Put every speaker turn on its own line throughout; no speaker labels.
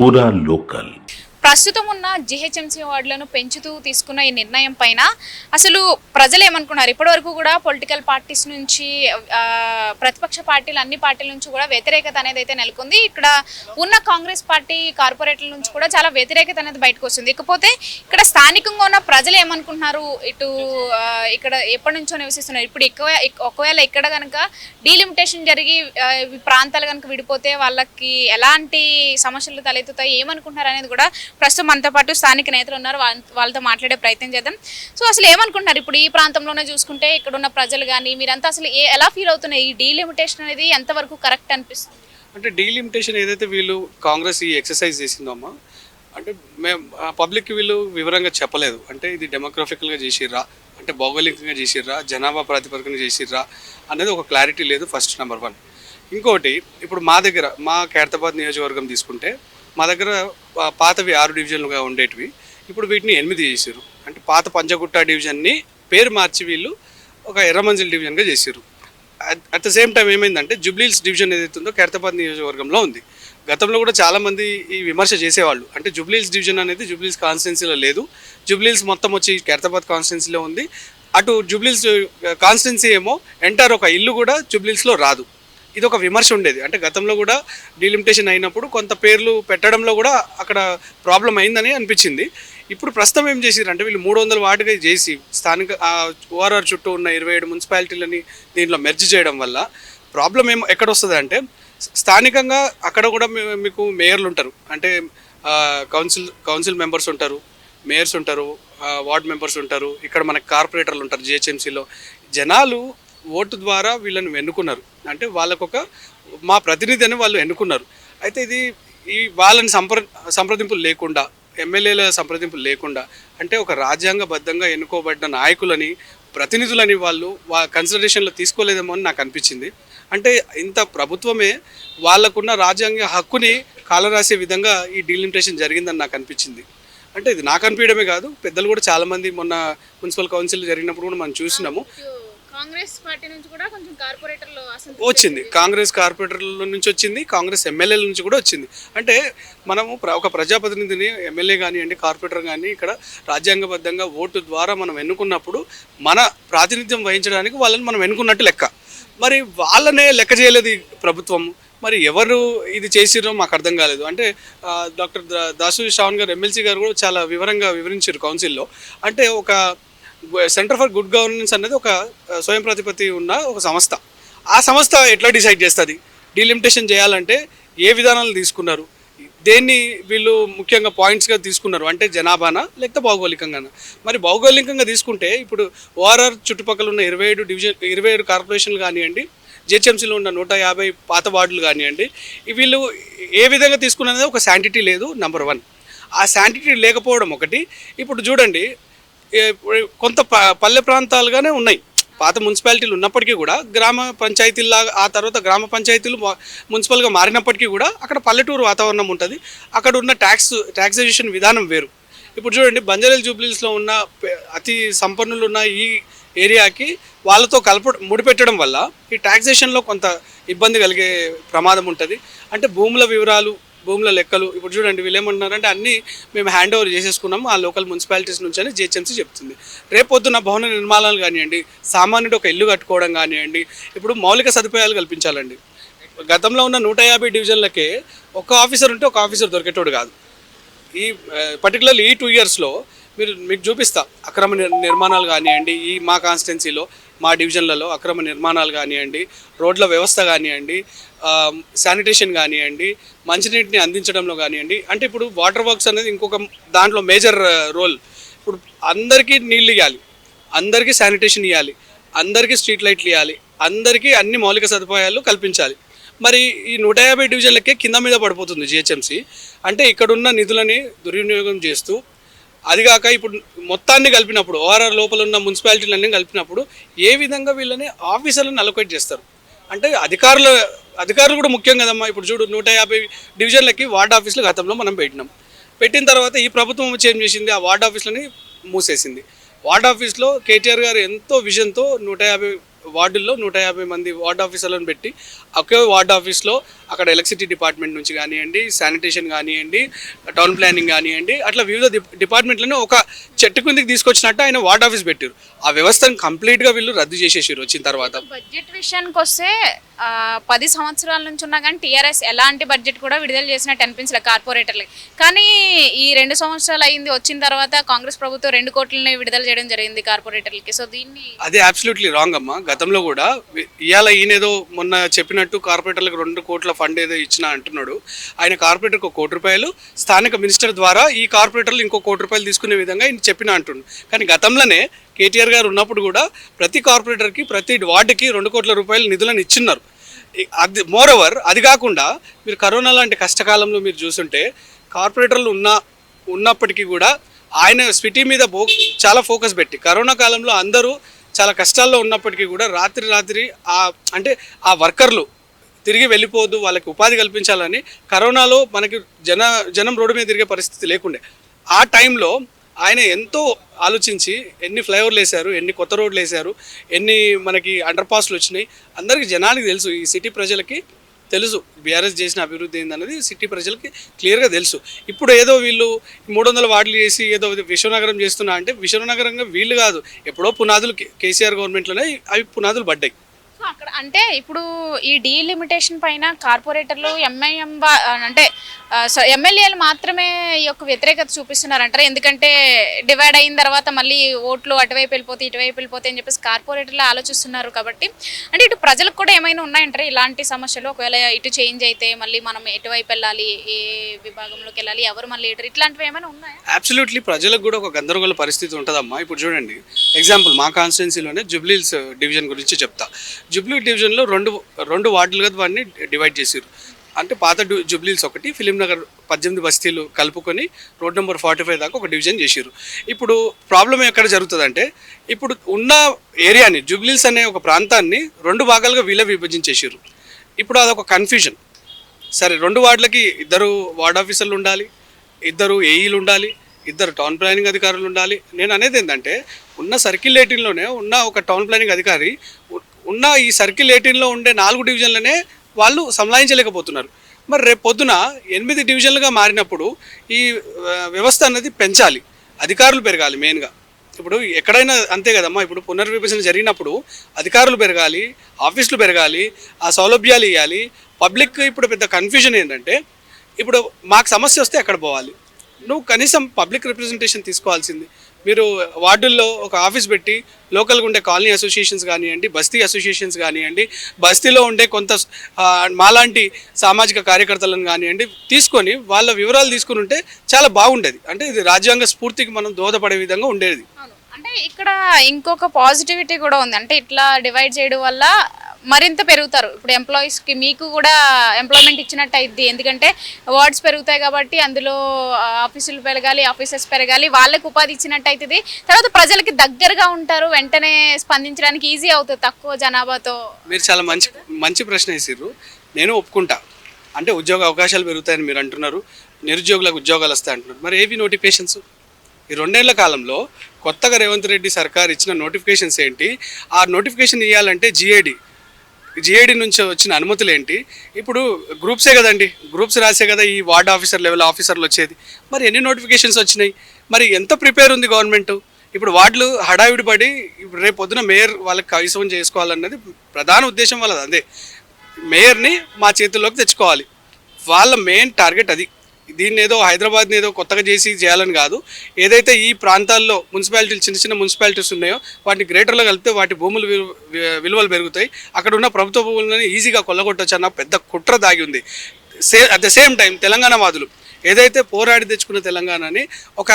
ওরা লোকাল
ప్రస్తుతం ఉన్న జిహెచ్ఎంసీ వార్డులను పెంచుతూ తీసుకున్న ఈ నిర్ణయం పైన అసలు ప్రజలు ఏమనుకున్నారు? ఇప్పటివరకు కూడా పొలిటికల్ పార్టీస్ నుంచి ప్రతిపక్ష పార్టీలు అన్ని పార్టీల నుంచి కూడా వ్యతిరేకత అనేది అయితే నెలకొంది. ఇక్కడ ఉన్న కాంగ్రెస్ పార్టీ కార్పొరేట్ల నుంచి కూడా చాలా వ్యతిరేకత అనేది బయటకు వస్తుంది. ఇకపోతే ఇక్కడ స్థానికంగా ఉన్న ప్రజలు ఏమనుకుంటున్నారు? ఇటు ఇక్కడ ఎప్పటి నుంచో నివసిస్తున్నారు? ఇప్పుడు ఎక్కువ ఒకవేళ ఇక్కడ కనుక డీలిమిటేషన్ జరిగి ప్రాంతాలు కనుక విడిపోతే వాళ్ళకి ఎలాంటి సమస్యలు తలెత్తుతాయి? ఏమనుకుంటున్నారు అనేది కూడా ప్రస్తుతం మనతో పాటు స్థానిక నేతలు ఉన్నారు. వాళ్ళతో మాట్లాడే ప్రయత్నం చేద్దాం. సో అసలు ఏమనుకుంటున్నారు? ఇప్పుడు ఈ ప్రాంతంలోనే చూసుకుంటే ఇక్కడ ఉన్న ప్రజలు కానీ మీరంతా అసలు ఏ ఎలా ఫీల్ అవుతున్నాయి? ఈ డీలిమిటేషన్ అనేది ఎంతవరకు కరెక్ట్ అనిపిస్తుంది?
అంటే డీలిమిటేషన్ ఏదైతే వీళ్ళు కాంగ్రెస్ ఈ ఎక్సర్సైజ్ చేసిందో అమ్మా అంటే మేము పబ్లిక్కి వీళ్ళు వివరంగా చెప్పలేదు. అంటే ఇది డెమోగ్రఫికల్గా చేసిర్రా అంటే భౌగోళికంగా చేసిర్రా జనాభా ప్రాతిపదికన చేసిర్రా అనేది ఒక క్లారిటీ లేదు ఫస్ట్ నెంబర్ వన్ ఇంకోటి ఇప్పుడు మా దగ్గర మా ఖైరతాబాద్ నియోజకవర్గం తీసుకుంటే మా దగ్గర పాతవి ఆరు డివిజన్లుగా ఉండేటివి. ఇప్పుడు వీటిని ఎనిమిది చేసారు అంటే పాత పంచగుట్ట డివిజన్ని పేరు మార్చి వీళ్ళు ఒక ఎర్రమంజిల్ డివిజన్గా చేశారు అట్ ద సేమ్ టైం ఏమైందంటే జుబ్లీల్స్ డివిజన్ ఏదైతే ఉందో ఖైరతాబాద్ నియోజకవర్గంలో ఉంది. గతంలో కూడా చాలామంది ఈ విమర్శ చేసేవాళ్ళు. అంటే జుబ్లీల్స్ డివిజన్ అనేది జుబ్లీల్స్ కాన్స్టిట్యున్సీలో లేదు. జుబ్లీల్స్ మొత్తం వచ్చి ఖైరతాబాద్ కాన్స్టిట్యున్సీలో ఉంది. అటు జుబ్లీల్స్ కాన్స్టిట్యున్సీ ఏమో ఎంటర్ ఒక ఇల్లు కూడా జుబ్లీల్స్లో రాదు. ఇది ఒక విమర్శ ఉండేది. అంటే గతంలో కూడా డీలిమిటేషన్ అయినప్పుడు కొంత పేర్లు పెట్టడంలో కూడా అక్కడ ప్రాబ్లం అయిందని అనిపించింది. ఇప్పుడు ప్రస్తుతం ఏం చేసిరంటే వీళ్ళు మూడు వందల వాటిగా చేసి స్థానిక ఓఆర్ఆర్ చుట్టూ ఉన్న ఇరవై ఏడు మున్సిపాలిటీలని దీంట్లో మెర్జ్ చేయడం వల్ల ప్రాబ్లం ఏమో ఎక్కడ వస్తుంది అంటే స్థానికంగా అక్కడ కూడా మీకు మేయర్లు ఉంటారు. అంటే కౌన్సిల్ కౌన్సిల్ మెంబర్స్ ఉంటారు మేయర్స్ ఉంటారు వార్డ్ మెంబర్స్ ఉంటారు ఇక్కడ మనకు కార్పొరేటర్లు ఉంటారు జిహెచ్ఎంసీలో. జనాలు ఓటు ద్వారా వీళ్ళని ఎన్నుకున్నారు. అంటే వాళ్ళకొక మా ప్రతినిధి అని వాళ్ళు ఎన్నుకున్నారు. అయితే ఇది ఈ వాళ్ళని సంప్ర సంప్రదింపులు లేకుండా ఎమ్మెల్యేల సంప్రదింపులు లేకుండా అంటే ఒక రాజ్యాంగబద్ధంగా ఎన్నుకోబడ్డ నాయకులని ప్రతినిధులని వాళ్ళు వా కన్సిడరేషన్లో తీసుకోలేదేమో అని నాకు అనిపించింది. అంటే ఇంత ప్రభుత్వమే వాళ్ళకున్న రాజ్యాంగ హక్కుని కాలరాసే విధంగా ఈ డీలిమిటేషన్ జరిగిందని నాకు అనిపించింది. అంటే ఇది నాకు అనిపించడమే కాదు పెద్దలు కూడా చాలామంది మొన్న మున్సిపల్ కౌన్సిల్ జరిగినప్పుడు కూడా మనం చూసినాము.
కాంగ్రెస్ పార్టీ నుంచి కూడా కొంచెం కార్పొరేటర్లు
వచ్చింది. కాంగ్రెస్ కార్పొరేటర్ల నుంచి వచ్చింది కాంగ్రెస్ ఎమ్మెల్యేల నుంచి కూడా వచ్చింది. అంటే మనము ఒక ప్రజాప్రతినిధిని ఎమ్మెల్యే కానివ్వండి కార్పొరేటర్ కానీ ఇక్కడ రాజ్యాంగబద్ధంగా ఓటు ద్వారా మనం ఎన్నుకున్నప్పుడు మన ప్రాతినిధ్యం వహించడానికి వాళ్ళని మనం ఎన్నుకున్నట్టు లెక్క. మరి వాళ్ళనే లెక్క చేయలేదు ప్రభుత్వం. మరి ఎవరు ఇది చేసిరో మాకు అర్థం కాలేదు. అంటే డాక్టర్ దాసు శ్రావణ్ గారు ఎమ్మెల్సీ గారు కూడా చాలా వివరంగా వివరించారు కౌన్సిల్లో. అంటే ఒక సెంటర్ ఫర్ గుడ్ గవర్నెన్స్ అనేది ఒక స్వయం ప్రతిపత్తి ఉన్న ఒక సంస్థ. ఆ సంస్థ ఎట్లా డిసైడ్ చేస్తుంది? డీలిమిటేషన్ చేయాలంటే ఏ విధానాలు తీసుకున్నారు? దేన్ని వీళ్ళు ముఖ్యంగా పాయింట్స్గా తీసుకున్నారు? అంటే జనాభానా? లేకపోతే భౌగోళికంగానా? మరి భౌగోళికంగా తీసుకుంటే ఇప్పుడు ఓఆర్ఆర్ చుట్టుపక్కల ఉన్న ఇరవై ఏడు డివిజన్ ఇరవై ఏడు కార్పొరేషన్లు కానివ్వండి జిహెచ్ఎంసీలో ఉన్న నూట యాభై పాత వార్డులు కానివ్వండి వీళ్ళు ఏ విధంగా తీసుకున్నది? ఒక శాంటిటీ లేదు నెంబర్ వన్. ఆ శాంటిటీ లేకపోవడం ఒకటి. ఇప్పుడు చూడండి కొంత ప- పల్లె ప్రాంతాలుగానే ఉన్నాయి. పాత మున్సిపాలిటీలు ఉన్నప్పటికీ కూడా గ్రామ పంచాయతీలాగా ఆ తర్వాత గ్రామ పంచాయతీలు మున్సిపల్గా మారినప్పటికీ కూడా అక్కడ పల్లెటూరు వాతావరణం ఉంటుంది. అక్కడ ఉన్న ట్యాక్స్ ట్యాక్సేషన్ విధానం వేరు. ఇప్పుడు చూడండి బంజారాల జూబ్లీస్లో ఉన్న అతి సంపన్నులు ఉన్న ఈ ఏరియాకి వాళ్ళతో కలప ముడిపెట్టడం వల్ల ఈ ట్యాక్సేషన్లో కొంత ఇబ్బంది కలిగే ప్రమాదం ఉంటుంది. అంటే భూముల వివరాలు భూముల లెక్కలు. ఇప్పుడు చూడండి వీళ్ళు ఏమంటున్నారంటే అన్నీ మేము హ్యాండ్ ఓవర్ చేసేసుకున్నాము ఆ లోకల్ మున్సిపాలిటీస్ నుంచి అని జిహెచ్ఎంసీ చెప్తుంది. రేపొద్దున భవన నిర్మాణాలు కానివ్వండి సామాన్యుడు ఒక ఇల్లు కట్టుకోవడం కానివ్వండి ఇప్పుడు మౌలిక సదుపాయాలు కల్పించాలండి. గతంలో ఉన్న నూట యాభై డివిజన్లకే ఒక ఆఫీసర్ ఉంటే ఒక ఆఫీసర్ దొరికేటోడు కాదు. ఈ పర్టికులర్లీ ఈ టూ ఇయర్స్లో మీరు మీకు చూపిస్తా. అక్రమ నిర్మాణాలు కానివ్వండి ఈ మా కాన్స్టిట్యున్సీలో మా డివిజన్లలో అక్రమ నిర్మాణాలు కానివ్వండి రోడ్ల వ్యవస్థ కానివ్వండి శానిటేషన్ కానివ్వండి మంచినీటిని అందించడంలో కానివ్వండి అంటే ఇప్పుడు వాటర్ వర్క్స్ అనేది ఇంకొక దాంట్లో మేజర్ రోల్. ఇప్పుడు అందరికీ నీళ్ళు ఇవ్వాలి అందరికీ శానిటేషన్ ఇవ్వాలి అందరికీ స్ట్రీట్ లైట్లు ఇవ్వాలి అందరికీ అన్ని మౌలిక సదుపాయాలు కల్పించాలి. మరి ఈ నూట యాభై డివిజన్లకే కింద మీద పడిపోతుంది జిహెచ్ఎంసీ. అంటే ఇక్కడున్న నిధులని దుర్వినియోగం చేస్తూ అదిగాక ఇప్పుడు మొత్తాన్ని కలిపినప్పుడు ఓఆర్ఆర్ లోపల ఉన్న మున్సిపాలిటీలన్నీ కలిపినప్పుడు ఏ విధంగా వీళ్ళని ఆఫీసర్లను అలొకేట్ చేస్తారు? అంటే అధికారుల అధికారులు కూడా ముఖ్యం కదమ్మా. ఇప్పుడు చూడు నూట యాభై డివిజన్లకి వార్డ్ ఆఫీసులు గతంలో మనం పెట్టినాం. పెట్టిన తర్వాత ఈ ప్రభుత్వం చేంజ్ చేసింది? ఆ వార్డ్ ఆఫీసులని మూసేసింది. వార్డ్ ఆఫీస్లో కేటీఆర్ గారు ఎంతో విజన్తో నూట యాభై వార్డుల్లో నూట యాభై మంది వార్డ్ ఆఫీసర్లను పెట్టి ఒకే వార్డ్ ఆఫీస్లో అక్కడ ఎలక్ట్రిసిటీ డిపార్ట్మెంట్ నుంచి కానివ్వండి శానిటేషన్ కానివ్వండి టౌన్ ప్లానింగ్ కానివ్వండి అట్లా వివిధ డిపార్ట్మెంట్లను ఒక చెట్టు కిందకి తీసుకొచ్చినట్టు ఆయన వార్డ్ ఆఫీస్ పెట్టారు. ఆ వ్యవస్థను కంప్లీట్గా వీళ్ళు రద్దు చేసేసారు వచ్చిన తర్వాత.
బడ్జెట్ విషయానికి వస్తే పది సంవత్సరాల నుంచి ఉన్నా కానీ టీఆర్ఎస్ ఎలాంటి బడ్జెట్ కూడా విడుదల చేసినట్టు అనిపించలేదు కార్పొరేటర్లకి. కానీ ఈ రెండు సంవత్సరాలు అయింది వచ్చిన తర్వాత కాంగ్రెస్ ప్రభుత్వం రెండు కోట్లని విడుదల చేయడం జరిగింది కార్పొరేటర్లకి. సో దీన్ని
అదే అబ్సల్యూట్లీ రాంగ్ అమ్మా. గతంలో కూడా వి- ఇవాళ ఈయనేదో మొన్న చెప్పినట్టు కార్పొరేటర్లకు రెండు కోట్ల ఫండ్ ఏదో ఇచ్చిన అంటున్నాడు. ఆయన కార్పొరేటర్కి ఒక కోటి రూపాయలు స్థానిక మినిస్టర్ ద్వారా ఈ కార్పొరేటర్లు ఇంకో కోటి రూపాయలు తీసుకునే విధంగా ఈయన చెప్పిన అంటుండు. కానీ గతంలోనే కేటీఆర్ గారు ఉన్నప్పుడు కూడా ప్రతి కార్పొరేటర్కి ప్రతి వార్డుకి రెండు కోట్ల రూపాయల నిధులను ఇచ్చిన్నారు. అది మోరోవర్ అది కాకుండా మీరు కరోనా లాంటి కష్టకాలంలో మీరు చూస్తుంటే కార్పొరేటర్లు ఉన్న ఉన్నప్పటికీ కూడా ఆయన స్విటీ మీద బో చాలా ఫోకస్ పెట్టి కరోనా కాలంలో అందరూ చాలా కష్టాల్లో ఉన్నప్పటికీ కూడా రాత్రి రాత్రి ఆ అంటే ఆ వర్కర్లు తిరిగి వెళ్ళిపోవద్దు వాళ్ళకి ఉపాధి కల్పించాలని కరోనాలో మనకి జన జనం రోడ్డు మీద తిరిగే పరిస్థితి లేకుండే. ఆ టైంలో ఆయన ఎంతో ఆలోచించి ఎన్ని ఫ్లైఓవర్లు వేశారు ఎన్ని కొత్త రోడ్లు వేశారు ఎన్ని మనకి అండర్ పాస్లు వచ్చినాయి అందరికీ జనానికి తెలుసు. ఈ సిటీ ప్రజలకి తెలుసు. బీఆర్ఎస్ చేసిన అభివృద్ధి ఏందన్నది సిటీ ప్రజలకి క్లియర్గా తెలుసు. ఇప్పుడు ఏదో వీళ్ళు మూడు వందల వార్డులు చేసి ఏదో విశ్వనగరం చేస్తున్నా అంటే విశ్వనగరంగా వీళ్ళు కాదు. ఎప్పుడో పునాదులు కేసీఆర్ గవర్నమెంట్లోనే అవి పునాదులు పడ్డాయి.
అక్కడ అంటే ఇప్పుడు ఈ డీలిమిటేషన్ పైన కార్పొరేటర్లు ఎంఐఎం అంటే సో ఎమ్మెల్యేలు మాత్రమే ఈ యొక్క వ్యతిరేకత చూపిస్తున్నారంటారు? ఎందుకంటే డివైడ్ అయిన తర్వాత మళ్ళీ ఓట్లు అటువైపు వెళ్ళిపోతే ఇటువైపు వెళ్ళిపోతే అని చెప్పేసి కార్పొరేటర్లు ఆలోచిస్తున్నారు కాబట్టి. అంటే ఇటు ప్రజలకు కూడా ఏమైనా ఉన్నాయంటారు? ఇలాంటి సమస్యలు ఒకవేళ ఇటు చేంజ్ అయితే మళ్ళీ మనం ఎటువైపు వెళ్ళాలి? ఏ విభాగంలోకి వెళ్ళాలి? ఎవరు మళ్ళీ ఇటు ఇట్లాంటివి ఏమైనా ఉన్నాయా?
అబ్సల్యూట్లీ ప్రజలకు కూడా ఒక గందరగోళ పరిస్థితి ఉంటుందమ్మా. ఇప్పుడు చూడండి. ఎగ్జాంపుల్ మా కాన్స్టిట్యున్సీలోనే జుబ్లీల్స్ డివిజన్ గురించి చెప్తా. జుబ్లీ డివిజన్లో రెండు రెండు వార్డులుగా వాడిని డివైడ్ చేసారు అంటే పాత డు- ఒకటి ఫిలిం నగర్ పద్దెనిమిది బస్తీలు కలుపుకొని రోడ్ నెంబర్ ఫార్టీ ఫైవ్ దాకా ఒక డివిజన్ చేసారు ఇప్పుడు ప్రాబ్లం ఎక్కడ జరుగుతుందంటే ఇప్పుడు ఉన్న ఏరియాని జుబ్లీల్స్ అనే ఒక ప్రాంతాన్ని రెండు భాగాలుగా వీళ్ళ విభజించేసారు ఇప్పుడు అదొక కన్ఫ్యూజన్. సరే రెండు వార్డులకి ఇద్దరు వార్డ్ ఆఫీసర్లు ఉండాలి ఇద్దరు ఏఈలు ఉండాలి ఇద్దరు టౌన్ ప్లానింగ్ అధికారులు ఉండాలి. నేను అనేది ఏంటంటే ఉన్న సర్కిల్ ఎయిటీన్లోనే ఉన్న ఒక టౌన్ ప్లానింగ్ అధికారి ఉన్న ఈ సర్కిల్ ఎయిటీన్లో ఉండే నాలుగు డివిజన్లనే వాళ్ళు సంలాయించలేకపోతున్నారు. మరి రేపు పొద్దున ఎనిమిది డివిజన్లుగా మారినప్పుడు ఈ వ్యవస్థ అన్నది పెంచాలి. అధికారులు పెరగాలి మెయిన్గా. ఇప్పుడు ఎక్కడైనా అంతే కదమ్మా ఇప్పుడు పునర్విభజన జరిగినప్పుడు అధికారులు పెరగాలి ఆఫీసులు పెరగాలి ఆ సౌలభ్యాలు ఇవ్వాలి పబ్లిక్ ఇప్పుడు పెద్ద కన్ఫ్యూజన్ ఏంటంటే ఇప్పుడు మాకు సమస్య వస్తే ఎక్కడ పోవాలి. నువ్వు కనీసం పబ్లిక్ రిప్రజెంటేషన్ తీసుకోవాల్సింది. మీరు వార్డుల్లో ఒక ఆఫీస్ పెట్టి లోకల్గా ఉండే కాలనీ అసోసియేషన్స్ కానివ్వండి బస్తీ అసోసియేషన్స్ కానివ్వండి బస్తీలో ఉండే కొంత మాలాంటి సామాజిక కార్యకర్తలను కానివ్వండి తీసుకొని వాళ్ళ వివరాలు తీసుకుని ఉంటే చాలా బాగుండేది. అంటే ఇది రాజ్యాంగ స్ఫూర్తికి మనం దోహదపడే విధంగా ఉండేది.
అంటే ఇక్కడ ఇంకొక పాజిటివిటీ కూడా ఉంది. అంటే ఇట్లా డివైడ్ చేయడం వల్ల మరింత పెరుగుతారు. ఇప్పుడు ఎంప్లాయీస్కి మీకు కూడా ఎంప్లాయ్మెంట్ ఇచ్చినట్టు అయింది ఎందుకంటే వార్డ్స్ పెరుగుతాయి కాబట్టి అందులో ఆఫీసులు పెరగాలి ఆఫీసర్స్ పెరగాలి వాళ్ళకి ఉపాధి ఇచ్చినట్టు అవుతుంది తర్వాత ప్రజలకి దగ్గరగా ఉంటారు వెంటనే స్పందించడానికి ఈజీ అవుతుంది. తక్కువ జనాభాతో.
మీరు చాలా మంచి మంచి ప్రశ్న వేసారు నేను ఒప్పుకుంటా. అంటే ఉద్యోగ అవకాశాలు పెరుగుతాయని మీరు అంటున్నారు. నిరుద్యోగులకు ఉద్యోగాలు వస్తాయి అంటున్నారు. మరి ఏవి నోటిఫికేషన్స్? ఈ రెండేళ్ళ కాలంలో కొత్తగా రేవంత్ రెడ్డి సర్కార్ ఇచ్చిన నోటిఫికేషన్స్ ఏంటి? ఆ నోటిఫికేషన్ ఇవ్వాలంటే జిఏడి జిఏడి నుంచి వచ్చిన అనుమతులు ఏంటి? ఇప్పుడు గ్రూప్సే కదండి. గ్రూప్స్ రాసే కదా ఈ వార్డ్ ఆఫీసర్ లెవెల్ ఆఫీసర్లు వచ్చేది. మరి ఎన్ని నోటిఫికేషన్స్ వచ్చినాయి? మరి ఎంత ప్రిపేర్ ఉంది గవర్నమెంట్ ఇప్పుడు వార్డులు హడావిడి పడి రేపు పొద్దున మేయర్ వాళ్ళకి కవిసం చేసుకోవాలన్నది ప్రధాన ఉద్దేశం వాళ్ళది అదే మేయర్ని మా చేతుల్లోకి తెచ్చుకోవాలి. వాళ్ళ మెయిన్ టార్గెట్ అది. దీన్ని ఏదో హైదరాబాద్ని ఏదో కొత్తగా చేసి చేయాలని కాదు. ఏదైతే ఈ ప్రాంతాల్లో మున్సిపాలిటీలు చిన్న చిన్న మున్సిపాలిటీస్ ఉన్నాయో వాటిని గ్రేటర్లో కలిపితే వాటి భూములు విలు- వి- విలువలు పెరుగుతాయి. అక్కడ ఉన్న ప్రభుత్వ భూములను ఈజీగా కొల్లగొట్టచ్చు అన్న పెద్ద కుట్ర దాగి ఉంది. Say at the same time Telangana వాదులు ఏదైతే పోరాడి తెచ్చుకున్న తెలంగాణని ఒక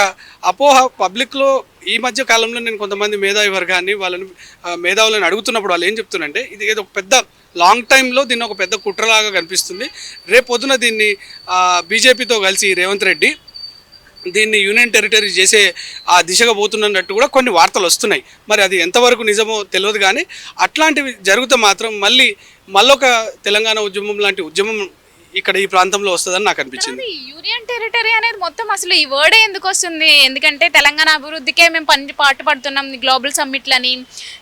అపోహ పబ్లిక్లో ఈ మధ్య కాలంలో నేను కొంతమంది మేధావి వర్గాన్ని వాళ్ళని మేధావులను అడుగుతున్నప్పుడు వాళ్ళు ఏం చెప్తున్నారంటే ఇది ఏదో ఒక పెద్ద లాంగ్ టైంలో దీన్ని ఒక పెద్ద కుట్రలాగా కనిపిస్తుంది. రేపు పొద్దున దీన్ని బీజేపీతో కలిసి రేవంత్ రెడ్డి దీన్ని యూనియన్ టెరిటరీ చేసే ఆ దిశగా పోతున్నట్టు కూడా కొన్ని వార్తలు వస్తున్నాయి. మరి అది ఎంతవరకు నిజమో తెలియదు కానీ అట్లాంటివి జరిగితే మాత్రం మళ్ళీ మళ్ళొక తెలంగాణ ఉద్యమం లాంటి ఉద్యమం ఇక్కడ ఈ ప్రాంతంలో వస్తుందని నాకు అనిపించింది.
యూనియన్ టెరిటరీ అనేది మొత్తం అసలు ఈ వర్డే ఎందుకు వస్తుంది? ఎందుకంటే తెలంగాణ అభివృద్ధికే మేము పని పాటు పడుతున్నాం. గ్లోబల్ సమ్మిట్లని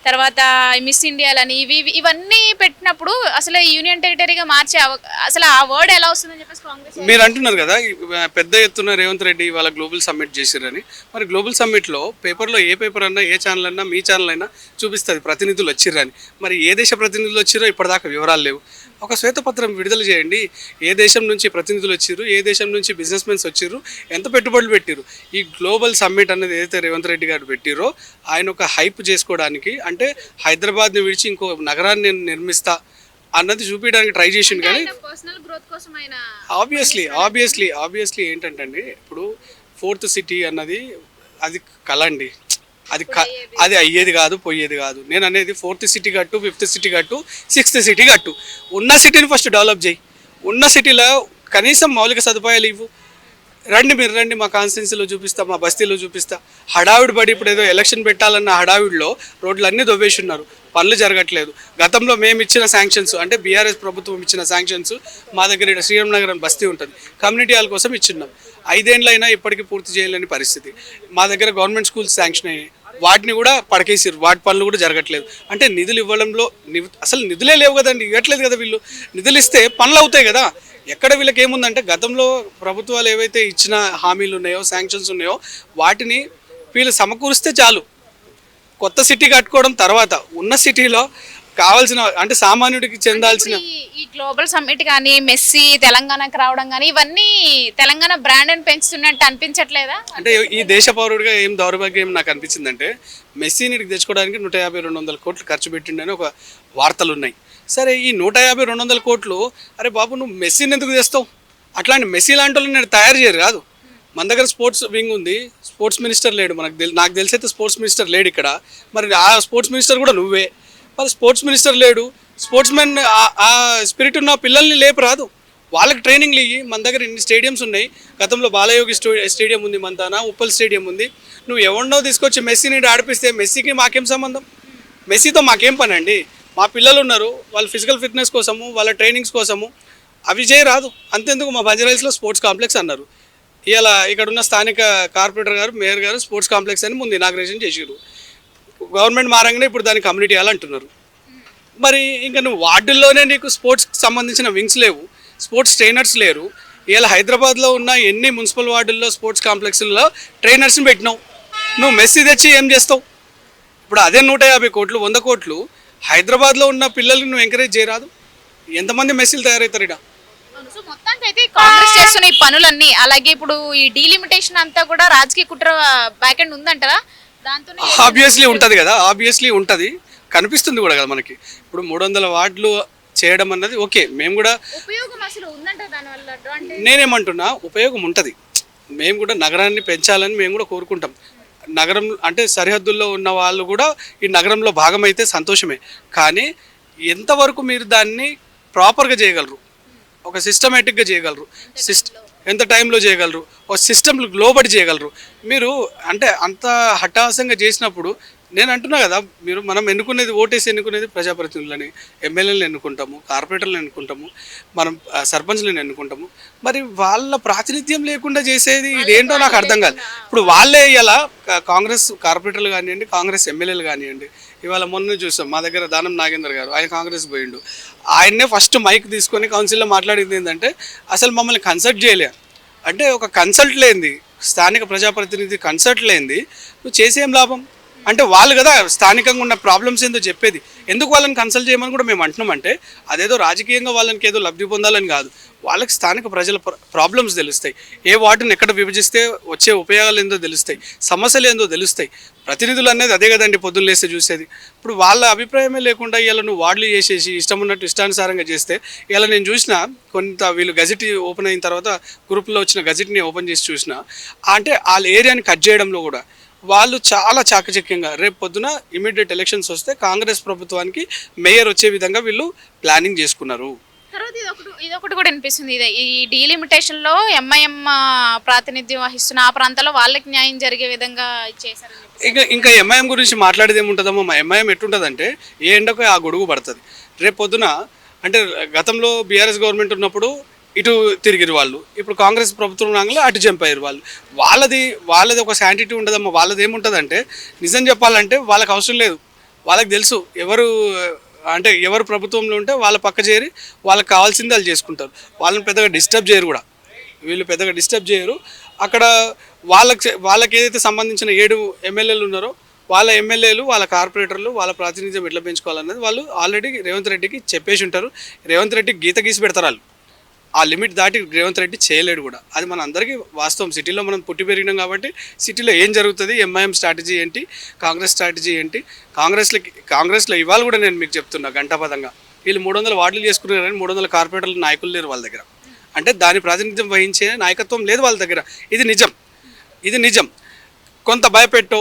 తర్వాత మిస్ ఇండియాలని ఇవి ఇవి- ఇవన్నీ పెట్టినప్పుడు అసలు ఈ యూనియన్ టెరిటరీగా మార్చే అసలు ఆ వర్డ్ ఎలా వస్తుందని చెప్పేసి కాంగ్రెస్
మీరు అంటున్నారు కదా పెద్ద ఎత్తున రేవంత్ రెడ్డి వాళ్ళ గ్లోబల్ సమ్మిట్ చేసిరని మరి గ్లోబల్ సమ్మిట్లో పేపర్లో ఏ పేపర్ అన్నా ఏ ఛానల్ అన్నా మీ ఛానల్ అయినా చూపిస్తుంది ప్రతినిధులు వచ్చిర్రని. మరి ఏ దేశ ప్రతినిధులు వచ్చిరో ఇప్పటిదాకా వివరాలు లేవు. ఒక శ్వేతపత్రం విడుదల చేయండి. ఏ దేశం నుంచి ప్రతినిధులు వచ్చిర్రు ఏ దేశం నుంచి బిజినెస్ మెన్స్ వచ్చిర్రు ఎంత పెట్టుబడులు పెట్టిర్రు ఈ గ్లోబల్ సమ్మిట్ అనేది ఏదైతే రేవంత్ రెడ్డి గారు పెట్టిరో ఆయన ఒక హైప్ చేసుకోవడానికి అంటే హైదరాబాద్ని విడిచి ఇంకో నగరాన్ని నేను నిర్మిస్తా అన్నది చూపించడానికి ట్రై చేసిండు కానీ ఆబ్వియస్లీ ఆబ్వియస్లీ ఆబ్వియస్లీ ఏంటంటే ఇప్పుడు ఫోర్త్ సిటీ అన్నది అది కళ అండి. అది క- అది అయ్యేది కాదు పోయేది కాదు. నేను అనేది ఫోర్త్ సిటీ కట్టు ఫిఫ్త్ సిటీ కట్టు సిక్స్త్ సిటీ కట్టు. ఉన్న సిటీని ఫస్ట్ డెవలప్ చేయి. ఉన్న సిటీలో కనీసం మౌలిక సదుపాయాలు ఇవ్వు. రండి మీరు రండి మా కాన్స్టిట్యున్సీలో చూపిస్తా మా బస్తీలో చూపిస్తా. హడావిడి పడి ఇప్పుడు ఏదో ఎలక్షన్ పెట్టాలన్న హడావిడిలో రోడ్లు అన్నీ దొవ్వేసి ఉన్నారు. పనులు జరగట్లేదు. గతంలో మేము ఇచ్చిన శాంక్షన్స్ అంటే బీఆర్ఎస్ ప్రభుత్వం ఇచ్చిన శాంక్షన్స్ మా దగ్గర ఇక్కడ శ్రీరామ్ బస్తీ ఉంటుంది. కమ్యూనిటీ హాల్ కోసం ఇచ్చిన్నాం. ఐదేళ్ళైనా ఇప్పటికీ పూర్తి చేయలేని పరిస్థితి. మా దగ్గర గవర్నమెంట్ స్కూల్స్ శాంక్షన్ అయ్యాయి వాటిని కూడా పడకేసారు వాటి పనులు కూడా జరగట్లేదు. అంటే నిధులు ఇవ్వడంలో అసలు నిధులే లేవు కదండి. ఇవ్వట్లేదు కదా వీళ్ళు. నిధులు ఇస్తే పనులు అవుతాయి కదా. ఎక్కడ వీళ్ళకి ఏముందంటే గతంలో ప్రభుత్వాలు ఏవైతే ఇచ్చిన హామీలు ఉన్నాయో శాంక్షన్స్ ఉన్నాయో వాటిని వీళ్ళు సమకూరిస్తే చాలు. కొత్త సిటీ కట్టుకోవడం తర్వాత ఉన్న సిటీలో కావాల్సిన అంటే సామాన్యుడికి చెందాల్సిన
ఈ- గ్లోబల్ సమ్మిట్ కానీ మెస్సీ తెలంగాణకి రావడం కానీ ఇవన్నీ తెలంగాణ బ్రాండ్ పెంచుతున్నట్టు అనిపించట్లేదా?
అంటే ఈ దేశ పౌరుడిగా ఏం దౌర్భాగ్యం నాకు అనిపించిందంటే మెస్సీని తెచ్చుకోవడానికి నూట యాభై రెండు వందల కోట్లు ఖర్చు పెట్టిండని ఒక వార్తలు ఉన్నాయి సరే ఈ నూట యాభై రెండు వందల కోట్లు అరే బాబు నువ్వు మెస్సీని ఎందుకు తెస్తావు? అట్లాంటి మెస్సీ లాంటి వాళ్ళని నేను తయారు చేయరు కాదు. మన దగ్గర స్పోర్ట్స్ వింగ్ ఉంది. స్పోర్ట్స్ మినిస్టర్ లేడు మనకు తెలి నాకు తెలిసి అయితే స్పోర్ట్స్ మినిస్టర్ లేడు ఇక్కడ. మరి ఆ స్పోర్ట్స్ మినిస్టర్ కూడా నువ్వే. మరి స్పోర్ట్స్ మినిస్టర్ లేడు. స్పోర్ట్స్ మెన్ ఆ స్పిరిట్ ఉన్న పిల్లల్ని లేపు రాదు వాళ్ళకి ట్రైనింగ్లు ఇవి మన దగ్గర ఇన్ని స్టేడియంస్ ఉన్నాయి. గతంలో బాలయోగి స్టేడియం ఉంది మంతాన ఉప్పల్ స్టేడియం ఉంది. నువ్వు ఎవరినో తీసుకొచ్చి మెస్సీని ఆడిపిస్తే మెస్సీకి మాకేం సంబంధం? మెస్సీతో మాకేం పని అండి మా పిల్లలు ఉన్నారు. వాళ్ళ ఫిజికల్ ఫిట్నెస్ కోసము వాళ్ళ ట్రైనింగ్స్ కోసము. అవి చేయరాదు అంతెందుకు మా బంజారాయిల్స్లో స్పోర్ట్స్ కాంప్లెక్స్ అన్నారు. ఇలా ఇక్కడ ఉన్న స్థానిక కార్పొరేటర్ గారు మేయర్ గారు స్పోర్ట్స్ కాంప్లెక్స్ అని ముందు ఇనాగ్రేషన్ చేసిరు గవర్నమెంట్ మారంగానే ఇప్పుడు దాన్ని కమ్యూనిటీ అంటున్నారు మరి ఇంకా నువ్వు వార్డుల్లోనే నీకు స్పోర్ట్స్కి సంబంధించిన వింగ్స్ లేవు స్పోర్ట్స్ ట్రైనర్స్ లేరు. ఇలా హైదరాబాద్లో ఉన్న ఎన్ని మున్సిపల్ వార్డుల్లో స్పోర్ట్స్ కాంప్లెక్స్లో ట్రైనర్స్ని పెట్టినావు? నువ్వు మెస్సీ తెచ్చి ఏం చేస్తావు? ఇప్పుడు అదే నూట యాభై కోట్లు వంద కోట్లు. హైదరాబాద్లో ఉన్న పిల్లల్ని నువ్వు ఎంకరేజ్ చేయరాదు? ఎంతమంది మెస్సీలు తయారవుతారు
ఇడా మొత్తానికి అయితే కాంగ్రెస్ చేస్తున్న ఈ పనులన్నీ అలాగే ఇప్పుడు ఈ డీలిమిటేషన్ అంతా కూడా రాజకీయ కుట్ర బ్యాక్ ఎండ్ ఉందంటారా దాంతో
ఆబ్వియస్లీ ఉంటుంది కదా ఆబ్వియస్లీ ఉంటుంది. కనిపిస్తుంది కూడా కదా మనకి. ఇప్పుడు మూడు వందల వార్డులు చేయడం అన్నది ఓకే మేము కూడా
ఉపయోగం అసలు ఉందంట దానివల్ల అడ్వాంటేజ్?
నేనేమంటున్నా ఉపయోగం ఉంటుంది. మేము కూడా నగరాన్ని పెంచాలని మేము కూడా కోరుకుంటాం. నగరం అంటే సరిహద్దుల్లో ఉన్న వాళ్ళు కూడా ఈ నగరంలో భాగమైతే సంతోషమే. కానీ ఎంతవరకు మీరు దాన్ని ప్రాపర్గా చేయగలరు? ఒక సిస్టమేటిక్గా చేయగలరు. సిస్ట్ ఎంత టైంలో చేయగలరు? ఒక సిస్టమ్ లోబడి చేయగలరు. మీరు అంటే అంత హఠాసంగా చేసినప్పుడు నేను అంటున్నా కదా మీరు మనం ఎన్నుకునేది ఓటేసి ఎన్నుకునేది ప్రజాప్రతినిధులని ఎమ్మెల్యేలను ఎన్నుకుంటాము కార్పొరేటర్లను ఎన్నుకుంటాము మనం సర్పంచ్లను ఎన్నుకుంటాము. మరి వాళ్ళ ప్రాతినిధ్యం లేకుండా చేసేది ఇదేంటో నాకు అర్థం కాదు. ఇప్పుడు వాళ్ళే ఇలా కాంగ్రెస్ కార్పొరేటర్లు కానివ్వండి కాంగ్రెస్ ఎమ్మెల్యేలు కానివ్వండి. ఇవాళ మొన్న చూసాం మా దగ్గర దానం నాగేందర్ గారు ఆయన కాంగ్రెస్ పోయిండు. ఆయన్నే ఫస్ట్ మైక్ తీసుకొని కౌన్సిల్లో మాట్లాడింది ఏంటంటే అసలు మమ్మల్ని కన్సల్ట్ చేయలే. అంటే ఒక కన్సల్ట్ లేనిది స్థానిక ప్రజాప్రతినిధి కన్సల్ట్ లేనిది నువ్వు చేసేం లాభం? అంటే వాళ్ళు కదా స్థానికంగా ఉన్న ప్రాబ్లమ్స్ ఏందో చెప్పేది. ఎందుకు వాళ్ళని కన్సల్ట్ చేయమని కూడా మేము అంటున్నామంటే అదేదో రాజకీయంగా వాళ్ళకి ఏదో లబ్ధి పొందాలని కాదు. వాళ్ళకి స్థానిక ప్రజల ప్రాబ్లమ్స్ తెలుస్తాయి. ఏ వాటిని ఎక్కడ విభజిస్తే వచ్చే ఉపయోగాలు ఏందో తెలుస్తాయి. సమస్యలు ఏందో తెలుస్తాయి. ప్రతినిధులు అనేది అదే కదండి పొద్దున్న లేస్తే చూసేది. ఇప్పుడు వాళ్ళ అభిప్రాయమే లేకుండా ఇలా నువ్వు వార్డులు చేసేసి ఇష్టం ఉన్నట్టు ఇష్టానుసారంగా చేస్తే ఇలా నేను చూసిన కొంత వీళ్ళు గజెట్ ఓపెన్ అయిన తర్వాత గ్రూప్లో వచ్చిన గజెట్ని ఓపెన్ చేసి చూసిన అంటే వాళ్ళ ఏరియాని కట్ చేయడంలో కూడా వాళ్ళు చాలా చాకచక్యంగా రేపు పొద్దున ఇమీడియట్ ఎలక్షన్స్ వస్తే కాంగ్రెస్ ప్రభుత్వానికి మేయర్ వచ్చే విధంగా వీళ్ళు ప్లానింగ్ చేసుకున్నారు.
తర్వాత ఇది ఒకటి ఇది ఒకటి కూడా అనిపిస్తుంది. ఇదే ఈ డీలిమిటేషన్లో ఎంఐఎం ప్రాతినిధ్యం వహిస్తున్న ఆ ప్రాంతాల్లో వాళ్ళకి న్యాయం జరిగే విధంగా చెప్పి
ఇంకా ఇంకా ఎంఐఎం గురించి మాట్లాడేది ఏముంటుందమ్మా? మా ఎంఐఎం ఎట్టుంటుందంటే ఏ ఎండకు ఆ గొడుగు పడుతుంది. రేపు పొద్దున అంటే గతంలో బీఆర్ఎస్ గవర్నమెంట్ ఉన్నప్పుడు ఇటు తిరిగిరు వాళ్ళు. ఇప్పుడు కాంగ్రెస్ ప్రభుత్వం రాగానే అటు జంప్ అయ్యారు వాళ్ళు. వాళ్ళది వాళ్ళది ఒక శాంటిటీ ఉండదమ్మా. వాళ్ళది ఏముంటుందంటే నిజం చెప్పాలంటే వాళ్ళకి అవసరం లేదు. వాళ్ళకి తెలుసు ఎవరు అంటే ఎవరు ప్రభుత్వంలో ఉంటే వాళ్ళ పక్క చేరి వాళ్ళకి కావాల్సింది వాళ్ళు చేసుకుంటారు. వాళ్ళని పెద్దగా డిస్టర్బ్ చేయరు కూడా. వీళ్ళు పెద్దగా డిస్టర్బ్ చేయరు. అక్కడ వాళ్ళకి వాళ్ళకి ఏదైతే సంబంధించిన ఏడు ఎమ్మెల్యేలు ఉన్నారో వాళ్ళ ఎమ్మెల్యేలు వాళ్ళ కార్పొరేటర్లు వాళ్ళ ప్రాతినిధ్యం ఎట్లా పెంచుకోవాలన్నది వాళ్ళు ఆల్రెడీ రేవంత్ రెడ్డికి చెప్పేసి ఉంటారు. రేవంత్ రెడ్డి గీత గీసి పెడతారు వాళ్ళు. ఆ లిమిట్ దాటి రేవంత్ రెడ్డి చేయలేడు కూడా. అది మన అందరికీ వాస్తవం. సిటీలో మనం పుట్టి పెరిగినాం కాబట్టి సిటీలో ఏం జరుగుతుంది? ఎంఐఎం స్ట్రాటజీ ఏంటి? కాంగ్రెస్ స్ట్రాటజీ ఏంటి? కాంగ్రెస్లకి కాంగ్రెస్లో ఇవాళ కూడా నేను మీకు చెప్తున్నా గంటాపదంగా వీళ్ళు మూడు వందల వార్డులు చేసుకున్నారు కానీ మూడు వందల కార్పొరేటర్లు నాయకులు లేరు వాళ్ళ దగ్గర. అంటే దాని ప్రాతినిధ్యం వహించే నాయకత్వం లేదు వాళ్ళ దగ్గర. ఇది నిజం. ఇది నిజం. కొంత భయపెట్టో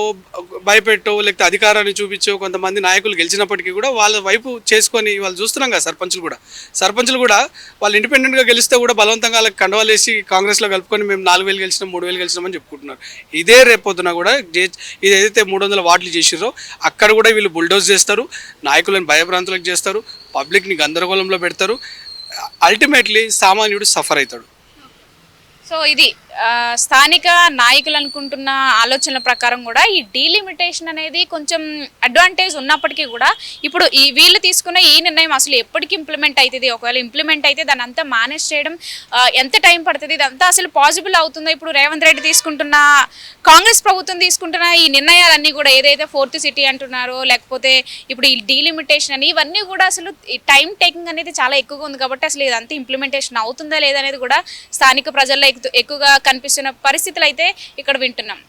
భయపెట్టో లేకపోతే అధికారాన్ని చూపించో కొంతమంది నాయకులు గెలిచినప్పటికీ కూడా వాళ్ళ వైపు చేసుకొని వాళ్ళు చూస్తున్నాం కదా సర్పంచులు కూడా. సర్పంచులు కూడా వాళ్ళు ఇండిపెండెంట్గా గెలిస్తే కూడా బలవంతంగా వాళ్ళకి కండవాలేసి కాంగ్రెస్లో కలుపుకొని మేము నాలుగు వేలు గెలిచినాం మూడు వేలు గెలిచినామని చెప్పుకుంటున్నారు. ఇదే రేపొద్దున కూడా ఇది ఏదైతే మూడు వందల వార్డులు చేసిరో అక్కడ కూడా వీళ్ళు బుల్డోజ్ చేస్తారు నాయకులను భయభ్రాంతులకు చేస్తారు పబ్లిక్ని గందరగోళంలో పెడతారు అల్టిమేట్లీ సామాన్యుడు సఫర్ అవుతాడు.
సో ఇది స్థానిక నాయకులు అనుకుంటున్న ఆలోచనల ప్రకారం కూడా ఈ డీలిమిటేషన్ అనేది కొంచెం అడ్వాంటేజ్ ఉన్నప్పటికీ కూడా ఇప్పుడు ఈ వీళ్ళు తీసుకున్న ఈ నిర్ణయం అసలు ఎప్పటికి ఇంప్లిమెంట్ అవుతుంది? ఒకవేళ ఇంప్లిమెంట్ అయితే దాని అంతా మేనేజ్ చేయడం ఎంత టైం పడుతుంది? ఇదంతా అసలు పాసిబుల్ అవుతుందో? ఇప్పుడు రేవంత్ రెడ్డి తీసుకుంటున్న కాంగ్రెస్ ప్రభుత్వం తీసుకుంటున్న ఈ నిర్ణయాలన్నీ కూడా ఏదైతే ఫోర్త్ సిటీ అంటున్నారో లేకపోతే ఇప్పుడు ఈ డీలిమిటేషన్ అని ఇవన్నీ కూడా అసలు టైం టేకింగ్ అనేది చాలా ఎక్కువగా ఉంది కాబట్టి అసలు ఇదంతా ఇంప్లిమెంటేషన్ అవుతుందా లేదా అనేది కూడా స్థానిక ప్రజల్లో ఎక్కువగా కనిపిస్తున్న పరిస్థితులు అయితే ఇక్కడ వింటున్నాం.